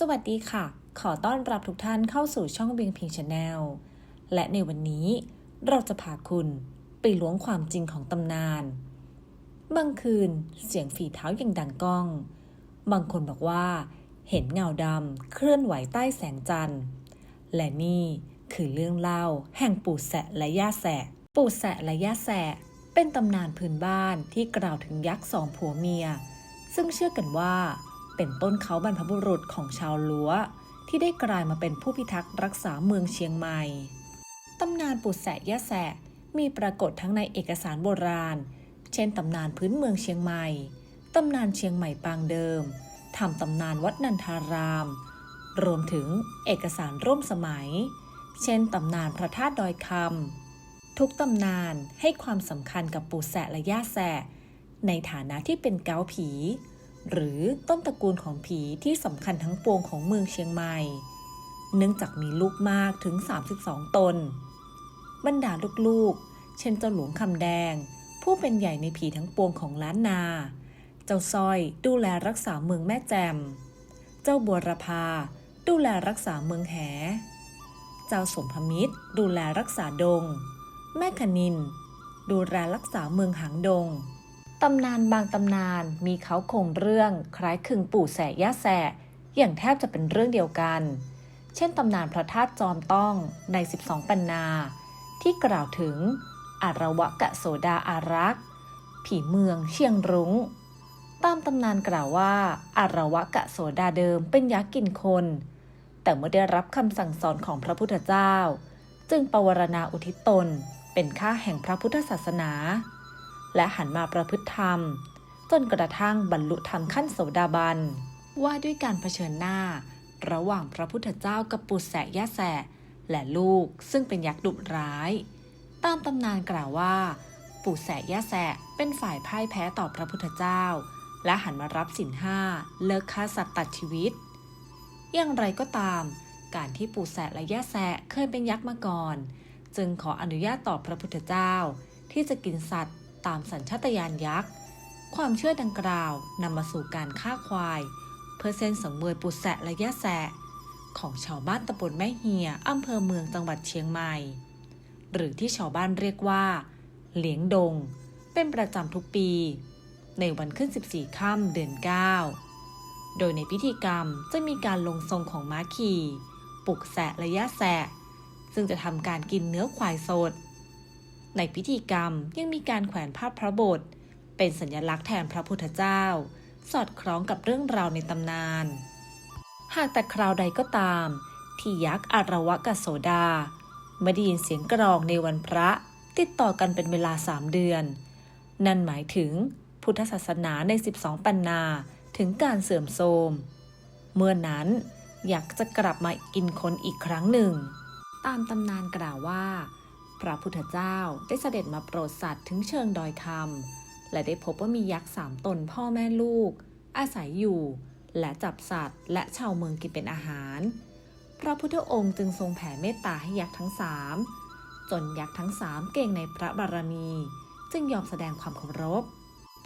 สวัสดีค่ะ ขอต้อนรับทุกท่านเข้าสู่ช่องเบียงพิงชาแนล และในวันนี้เราจะพาคุณไปล้วงความจริงของตำนาน บางคืนเสียงฝีเท้ายังดังก้อง บางคนบอกว่า เห็นเงาดำเคลื่อนไหวใต้แสงจันทร์ และนี่คือเรื่องเล่าแห่งปู่แสะและย่าแสะ ปู่แสะและย่าแสะเป็นตำนานพื้นบ้านที่กล่าวถึงยักษ์สองผัวเมีย ซึ่งเชื่อกันว่า เป็นต้นเขาบรรพบุรุษของชาวลัวที่ได้กลายมาเป็นผู้พิทักษ์รักษาเมืองเชียงใหม่ ตำนานปู่แสย่าแสะมีปรากฏทั้งในเอกสารโบราณ เช่นตำนานพื้นเมืองเชียงใหม่ ตำนานเชียงใหม่ปางเดิมทำตำนานวัดนันทาราม รวมถึงเอกสารร่วมสมัย เช่นตำนานพระธาตุดอยคำทุกตำนานให้ความสำคัญกับปู่แสะและย่าแสะในฐานะที่เป็นเกาผี หรือต้นตระกูลของผีที่สำคัญทั้งปวงของเมืองเชียงใหม่ เนื่องจากมีลูกมากถึง 32 ตน บรรดาลูกๆ เช่นเจ้าหลวงคำแดง ผู้เป็นใหญ่ในผีทั้งปวงของล้านนา เจ้าสร้อยดูแลรักษาเมืองแม่แจ่มเจ้าบัวรพาดูแลรักษาเมืองแห เจ้าสมพมิตร ดูแลรักษาดง แม่คณิน ดูแลรักษาเมืองหางดง ตำนานบางตำนานมีเขาโครงเรื่องคล้ายคลึงปู่แสย่าแสอย่างแทบจะเป็นเรื่องเดียวกัน เช่นตำนานพระธาตุจอมต้องใน 12 ปันนา ที่กล่าวถึงอารวะกะโสดาอารักษ์ ผีเมืองเชียงรุง้ง ตามตำนานกล่าวว่าอารวะกะโสดาเดิมเป็นยักษ์กินคน แต่เมื่อได้รับคำสั่งสอนของพระพุทธเจ้า จึงปวารณาอุทิศตนเป็นข้าแห่งพระพุทธศาสนา และหันมาประพฤติธรรม จนกระทั่งบรรลุธรรมขั้นโสดาบัน ว่าด้วยการเผชิญหน้า ระหว่างพระพุทธเจ้ากับปุษแสย่าแสและลูกซึ่งเป็นยักษ์ดุร้าย ตามตำนานกล่าวว่าปู่แสย่าแสเป็นฝ่ายพ่ายแพ้ต่อพระพุทธเจ้า และหันมารับสินห้าเลิกฆ่าสัตว์ตัดชีวิต อย่างไรก็ตาม การที่ปู่แสะและย่าแสะเคยเป็นยักษ์มาก่อน จึงขออนุญาตต่อพระพุทธเจ้า ที่จะกินสัตว์ ตามสัญชาตญาณยักษ์ ความเชื่อดังกล่าวนำมาสู่การฆ่าควาย เพื่อเส้นสังเวยปู่แสะและย่าแสะ ของชาวบ้านตำบลแม่เฮียอำเภอเมืองจังหวัดเชียงใหม่ หรือที่ชาวบ้านเรียกว่า เหลียงดง เป็นประจำทุกปี ในวันขึ้น 14 ค่ำเดือน 9 โดยในพิธีกรรมจะมีการลงทรงของม้าขี่ปลุกแสะและย่าแสะ ซึ่งจะทำการกินเนื้อควายสด ในพิธีกรรมยังมีการแขวนภาพพระบท เป็นสัญลักษณ์แทนพระพุทธเจ้า สอดคล้องกับเรื่องราวในตำนาน หากแต่คราวใดก็ตาม ที่ยักษ์อารวะกะโสดาไม่ได้ยินเสียงกรองในวันพระ ติดต่อกันเป็นเวลาสามเดือน นั่นหมายถึงพุทธศาสนาใน 12 ปันนาถึงการเสื่อมโทรม เมื่อนั้นยักษ์จะกลับมากินคนอีกครั้งหนึ่ง ตามตำนานกล่าวว่า พระพุทธเจ้าได้เสด็จมาโปรดสัตว์ถึงเชิงดอยคำและได้พบว่ามียักษ์สามตนพ่อแม่ลูก อาศัยอยู่ และจับสัตว์และชาวเมืองกินเป็นอาหาร พระพุทธองค์จึงทรงแผ่เมตตาให้ยักษ์ทั้งสามจนยักษ์ทั้งสามเก่งในพระบารมี จึงยอมแสดงความเคารพ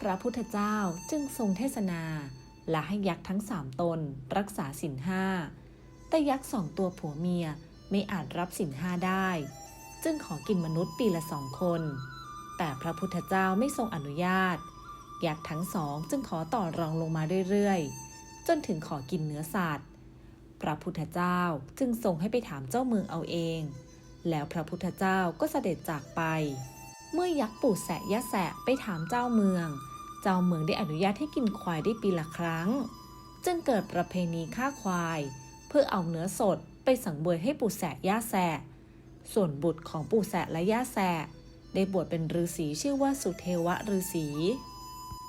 พระพุทธเจ้าจึงทรงเทศนา และให้ยักษ์ทั้งสามตนรักษาสินห้าแต่ยักษ์สองตัวผัวเมียไม่อาจรับสินห้าได้ จึงขอกินมนุษย์ปีละสองคน แต่พระพุทธเจ้าไม่ทรงอนุญาต ยักษ์ทั้งสองจึงขอต่อรองลงมาเรื่อยๆ จนถึงขอกินเนื้อสัตว์ พระพุทธเจ้าจึงส่งให้ไปถามเจ้าเมืองเอาเอง แล้วพระพุทธเจ้าก็เสด็จจากไป เมื่อยักษ์ปู่แสะยะแสะไปถามเจ้าเมือง เจ้าเมืองได้อนุญาตให้กินควายได้ปีละครั้ง จึงเกิดประเพณีฆ่าควาย เพื่อเอาเนื้อสดไปสังเวยให้ปู่แสะย่าแสะ ส่วนบุตรของปู่แสะและย่าแสะได้บวชเป็นฤาษีชื่อว่าสุเทวะฤาษี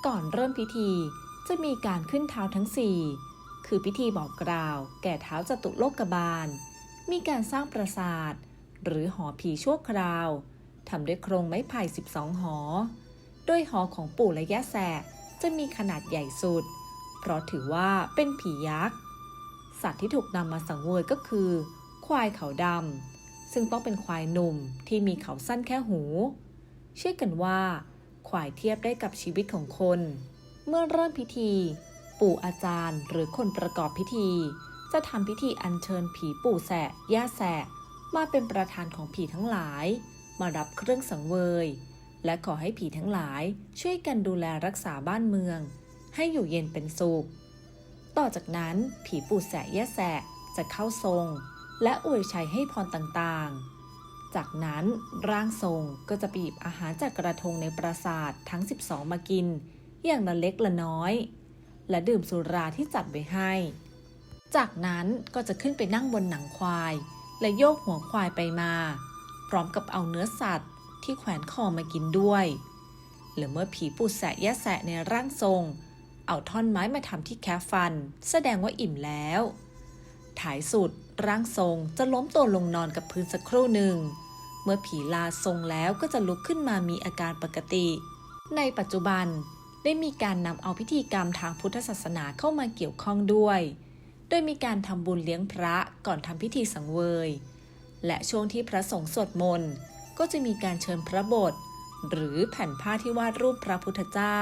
ก่อนเริ่มพิธีจะมีการขึ้นเท้าทั้งสี่คือพิธีบอกกล่าว แก่เท้าจตุโลกบาล มีการสร้างปราสาท หรือหอผีชั่วคราวทำด้วยโครงไม้ไผ่ 12 หอ โดยหอของปู่และย่าแสะจะมีขนาดใหญ่สุด เพราะถือว่าเป็นผียักษ์ สัตว์ที่ถูกนำมาสังเวยก็คือ ควายเขาดำ ซึ่งต้องเป็นควายหนุ่มที่มีเขาสั้นแค่หู เชื่อกันว่า ควายเทียบได้กับชีวิตของคน เมื่อเริ่มพิธี ปู่อาจารย์หรือคนประกอบพิธี จะทำพิธีอัญเชิญผีปู่แสะย่าแสะ มาเป็นประธานของผีทั้งหลาย มารับเครื่องสังเวย และขอให้ผีทั้งหลายช่วยกันดูแลรักษาบ้านเมือง ให้อยู่เย็นเป็นสุข ต่อจากนั้นผีปู่แสะย่าแสะจะเข้าทรง และอวยชัยให้พรต่างๆ จากนั้นร่างทรงก็จะไปหยิบอาหารจากกระทงในปราสาททั้ง 12 มากิน อย่างละเล็กละน้อย และดื่มสุราที่จัดไว้ให้ จากนั้นก็จะขึ้นไปนั่งบนหนังควาย และโยกหัวควายไปมา พร้อมกับเอาเนื้อสัตว์ที่แขวนคอมากินด้วยหรือเมื่อผีปูดแสะยะแสะในร่างทรง เอาท่อนไม้มาทำที่แคฟัน แสดงว่าอิ่มแล้วถ่ายสุด ร่างทรงจะล้มตัวลงนอนกับพื้นสักครู่หนึ่ง เมื่อผีลาทรงแล้วก็จะลุกขึ้นมามีอาการปกติ ในปัจจุบันได้มีการนำเอาพิธีกรรมทางพุทธศาสนาเข้ามาเกี่ยวข้องด้วย โดยมีการทำบุญเลี้ยงพระก่อนทำพิธีสังเวย และช่วงที่พระสงฆ์สวดมนต์ก็จะมีการเชิญพระบท หรือแผ่นผ้าที่วาดรูปพระพุทธเจ้า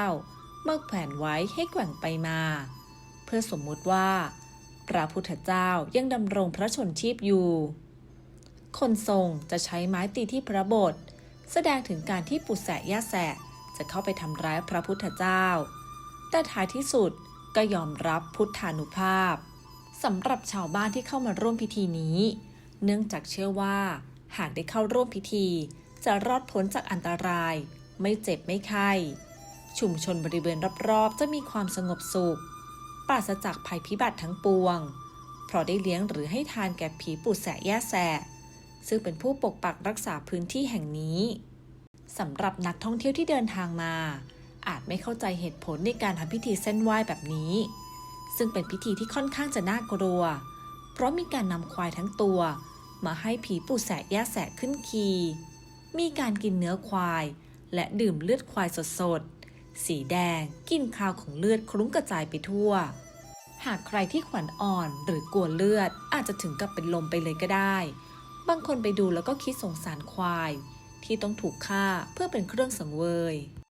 มาแขวนไว้ให้แกว่งไปมา เพื่อสมมุติว่า พระพุทธเจ้ายังดำรงพระชนชีพอยู่ คนทรงจะใช้ไม้ตีที่พระบทแสดงถึงการที่ปุษแสะย่าแสะจะเข้าไปทำร้ายพระพุทธเจ้า แต่ท้ายที่สุดก็ยอมรับพุทธานุภาพสำหรับชาวบ้านที่เข้ามาร่วมพิธีนี้ เนื่องจากเชื่อว่า หากได้เข้าร่วมพิธี จะรอดพ้นจากอันตราย ไม่เจ็บไม่ไข้ ชุมชนบริเวณรอบๆ จะมีความสงบสุข ปราศจากภัยพิบัติทั้งปวง เพราะได้เลี้ยงหรือให้ทานแก่ผีปู่แสะแย่แสะซึ่งเป็นผู้ปกปักรักษาพื้นที่แห่งนี้สำหรับนักท่องเที่ยวที่เดินทางมา อาจไม่เข้าใจเหตุผลในการทำพิธีเส้นไหว้แบบนี้ ซึ่งเป็นพิธีที่ค่อนข้างจะน่ากลัว เพราะมีการนำควายทั้งตัว มาให้ผีปู่แสะย่แสะขึ้นคีมีการกินเนื้อควาย และดื่มเลือดควายสดๆ สีแดงกลินคาวของเลือดคลุ้งกระจายไปทั่ว หากใครที่ขวัญอ่อนหรือกลัวเลือดอาจจะถึงกับเป็นลมไปเลยก็ได้ บางคนไปดูแล้วก็คิดสงสารควาย ที่ต้องถูกฆ่าเพื่อเป็นเครื่องสังเวย